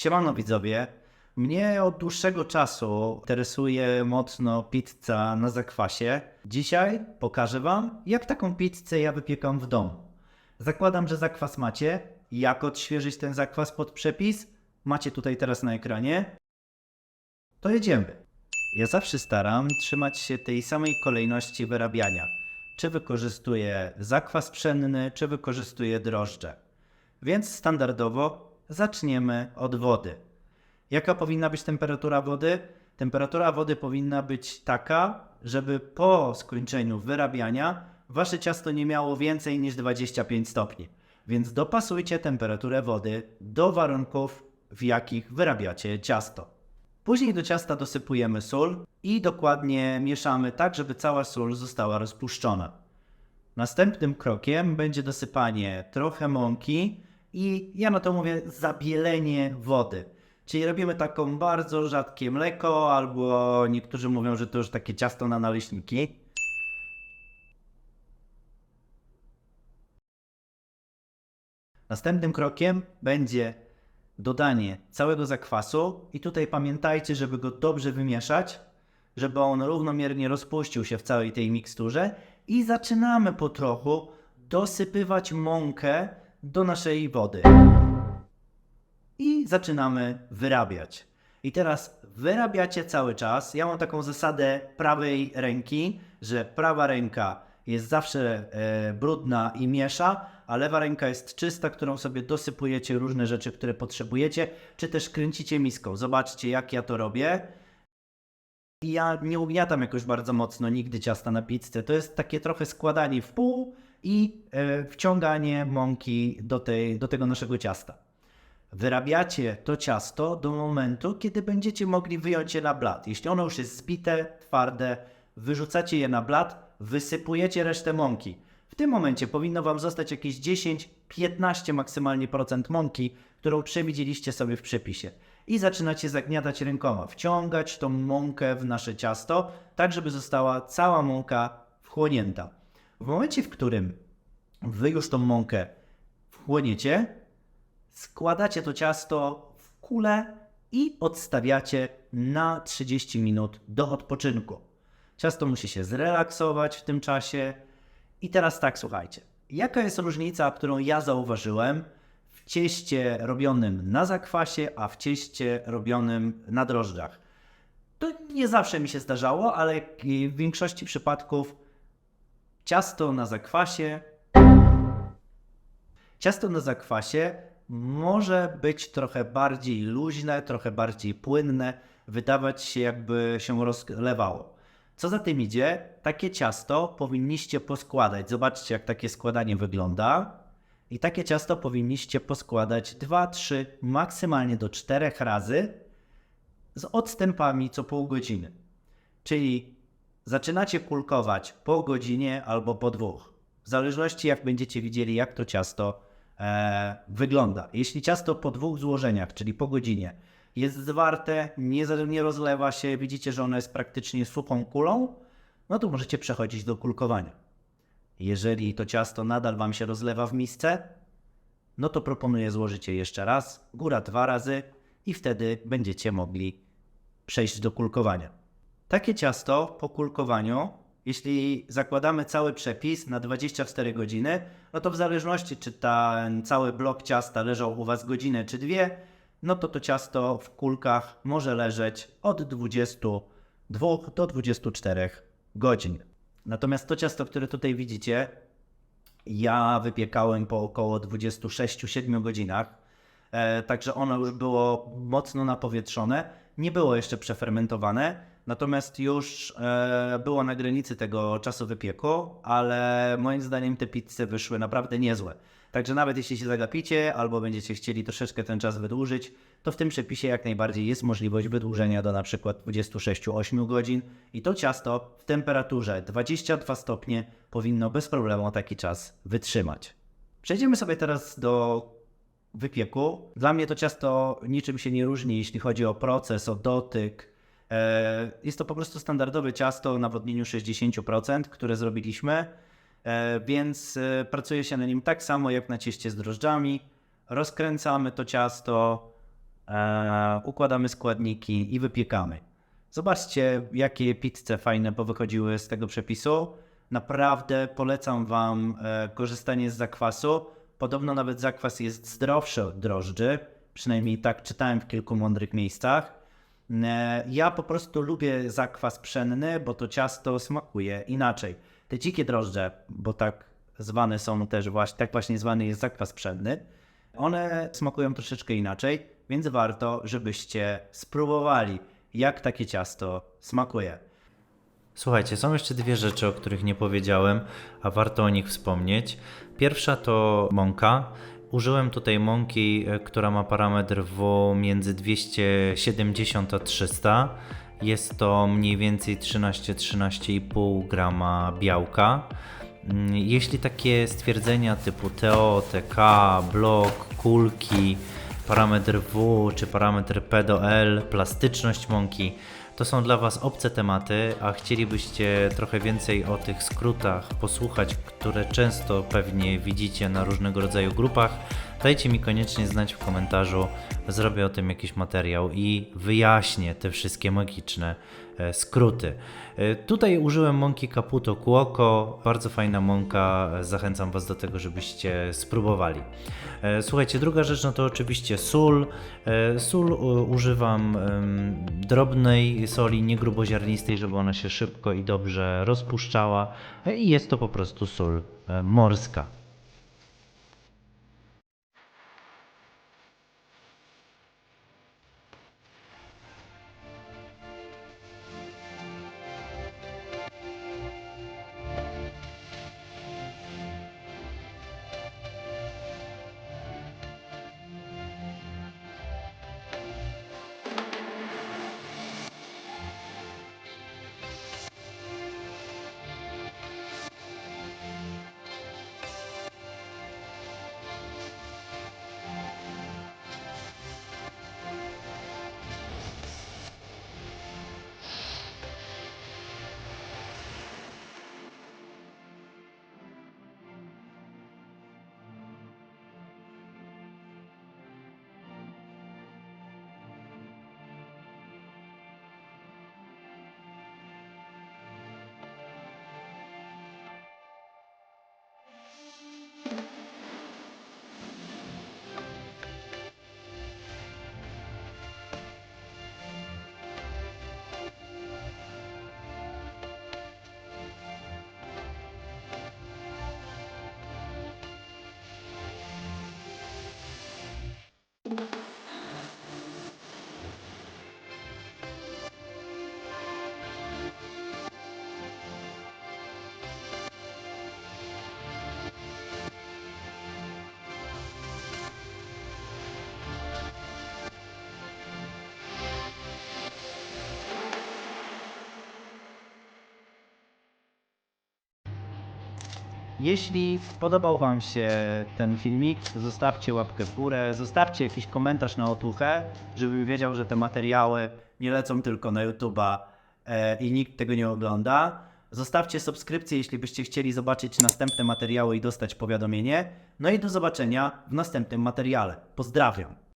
Siemano widzowie. Mnie od dłuższego czasu interesuje mocno pizza na zakwasie. Dzisiaj pokażę Wam, jak taką pizzę ja wypiekam w domu. Zakładam, że zakwas macie. Jak odświeżyć ten zakwas pod przepis? Macie tutaj teraz na ekranie. To jedziemy. Ja zawsze staram trzymać się tej samej kolejności wyrabiania. Czy wykorzystuję zakwas pszenny, czy wykorzystuję drożdże. Więc standardowo zaczniemy od wody. Jaka powinna być temperatura wody? Temperatura wody powinna być taka, żeby po skończeniu wyrabiania wasze ciasto nie miało więcej niż 25 stopni. Więc dopasujcie temperaturę wody do warunków, w jakich wyrabiacie ciasto. Później do ciasta dosypujemy sól i dokładnie mieszamy tak, żeby cała sól została rozpuszczona. Następnym krokiem będzie dosypanie trochę mąki i ja na to mówię zabielenie wody. Czyli robimy taką bardzo rzadkie mleko, albo niektórzy mówią, że to już takie ciasto na naleśniki. Następnym krokiem będzie dodanie całego zakwasu i tutaj pamiętajcie, żeby go dobrze wymieszać, żeby on równomiernie rozpuścił się w całej tej miksturze i zaczynamy po trochu dosypywać mąkę do naszej wody. I zaczynamy wyrabiać. I teraz wyrabiacie cały czas. Ja mam taką zasadę prawej ręki, że prawa ręka jest zawsze e, brudna i miesza, a lewa ręka jest czysta, którą sobie dosypujecie różne rzeczy, które potrzebujecie, czy też kręcicie miską. Zobaczcie, jak ja to robię. I ja nie ugniatam jakoś bardzo mocno nigdy ciasta na pizzę. To jest takie trochę składanie w pół i e, wciąganie mąki do, tej, do tego naszego ciasta. Wyrabiacie to ciasto do momentu, kiedy będziecie mogli wyjąć je na blat. Jeśli ono już jest zbite, twarde, wyrzucacie je na blat, wysypujecie resztę mąki. W tym momencie powinno Wam zostać jakieś 10-15 maksymalnie procent mąki, którą przewidzieliście sobie w przepisie. I zaczynacie zagniatać rękoma, wciągać tą mąkę w nasze ciasto, tak żeby została cała mąka wchłonięta. W momencie, w którym Wy już tą mąkę wchłoniecie, składacie to ciasto w kulę i odstawiacie na 30 minut do odpoczynku. Ciasto musi się zrelaksować w tym czasie. I teraz tak, słuchajcie. Jaka jest różnica, którą ja zauważyłem w cieście robionym na zakwasie, a w cieście robionym na drożdżach? To nie zawsze mi się zdarzało, ale w większości przypadków ciasto na zakwasie Ciasto na zakwasie może być trochę bardziej luźne, trochę bardziej płynne, wydawać się jakby się rozlewało. Co za tym idzie, takie ciasto powinniście poskładać. Zobaczcie, jak takie składanie wygląda. I takie ciasto powinniście poskładać 2, 3, maksymalnie do 4 razy z odstępami co pół godziny. Czyli zaczynacie kulkować po godzinie albo po dwóch. W zależności jak będziecie widzieli, jak to ciasto e, wygląda. Jeśli ciasto po dwóch złożeniach, czyli po godzinie, jest zwarte, nie, nie rozlewa się, widzicie, że ono jest praktycznie suchą kulą, no to możecie przechodzić do kulkowania. Jeżeli to ciasto nadal Wam się rozlewa w misce, no to proponuję złożyć je jeszcze raz, góra dwa razy i wtedy będziecie mogli przejść do kulkowania. Takie ciasto po kulkowaniu, jeśli zakładamy cały przepis na 24 godziny, no to w zależności czy ten cały blok ciasta leżał u Was godzinę czy dwie, no to to ciasto w kulkach może leżeć od 22 do 24 godzin. Natomiast to ciasto, które tutaj widzicie, ja wypiekałem po około 26-7 godzinach, e, także ono już było mocno napowietrzone, nie było jeszcze przefermentowane, natomiast już e, było na granicy tego czasu wypieku, ale moim zdaniem te pizze wyszły naprawdę niezłe. Także nawet jeśli się zagapicie albo będziecie chcieli troszeczkę ten czas wydłużyć, to w tym przepisie jak najbardziej jest możliwość wydłużenia do na przykład 26-8 godzin i to ciasto w temperaturze 22 stopnie powinno bez problemu taki czas wytrzymać. Przejdziemy sobie teraz do wypieku. Dla mnie to ciasto niczym się nie różni, jeśli chodzi o proces, o dotyk. E, Jest to po prostu standardowe ciasto o nawodnieniu 60%, które zrobiliśmy, E, więc e, pracuje się na nim tak samo jak na cieście z drożdżami. Rozkręcamy to ciasto, układamy składniki i wypiekamy. Zobaczcie, jakie pizze fajne powychodziły z tego przepisu. Naprawdę polecam Wam korzystanie z zakwasu. Podobno nawet zakwas jest zdrowszy od drożdży. Przynajmniej tak czytałem w kilku mądrych miejscach. E, Ja po prostu lubię zakwas pszenny, bo to ciasto smakuje inaczej. Te dzikie drożdże, bo tak zwane są też właśnie, tak właśnie zwany jest zakwas pszenny, one smakują troszeczkę inaczej, więc warto, żebyście spróbowali, jak takie ciasto smakuje. Słuchajcie, są jeszcze dwie rzeczy, o których nie powiedziałem, a warto o nich wspomnieć. Pierwsza to mąka. Użyłem tutaj mąki, e, która ma parametr W między 270 a 300. Jest to mniej więcej 13-13,5 grama białka. Mm, Jeśli takie stwierdzenia typu TO, TK, blok, kulki, parametr W czy parametr P do L, plastyczność mąki, to są dla Was obce tematy, a chcielibyście trochę więcej o tych skrótach posłuchać, które często pewnie widzicie na różnego rodzaju grupach, dajcie mi koniecznie znać w komentarzu. Zrobię o tym jakiś materiał i wyjaśnię te wszystkie magiczne e, skróty. E, Tutaj użyłem mąki Caputo Cuoco, bardzo fajna mąka, zachęcam Was do tego, żebyście spróbowali. E, Słuchajcie, druga rzecz no to oczywiście sól. Sól używam drobnej soli, nie gruboziarnistej, żeby ona się szybko i dobrze rozpuszczała i jest to po prostu sól morska. Jeśli podobał Wam się ten filmik, zostawcie łapkę w górę, zostawcie jakiś komentarz na otuchę, żebym wiedział, że te materiały nie lecą tylko na YouTube'a e, i nikt tego nie ogląda. Zostawcie subskrypcję, jeśli byście chcieli zobaczyć następne materiały i dostać powiadomienie. No i do zobaczenia w następnym materiale. Pozdrawiam.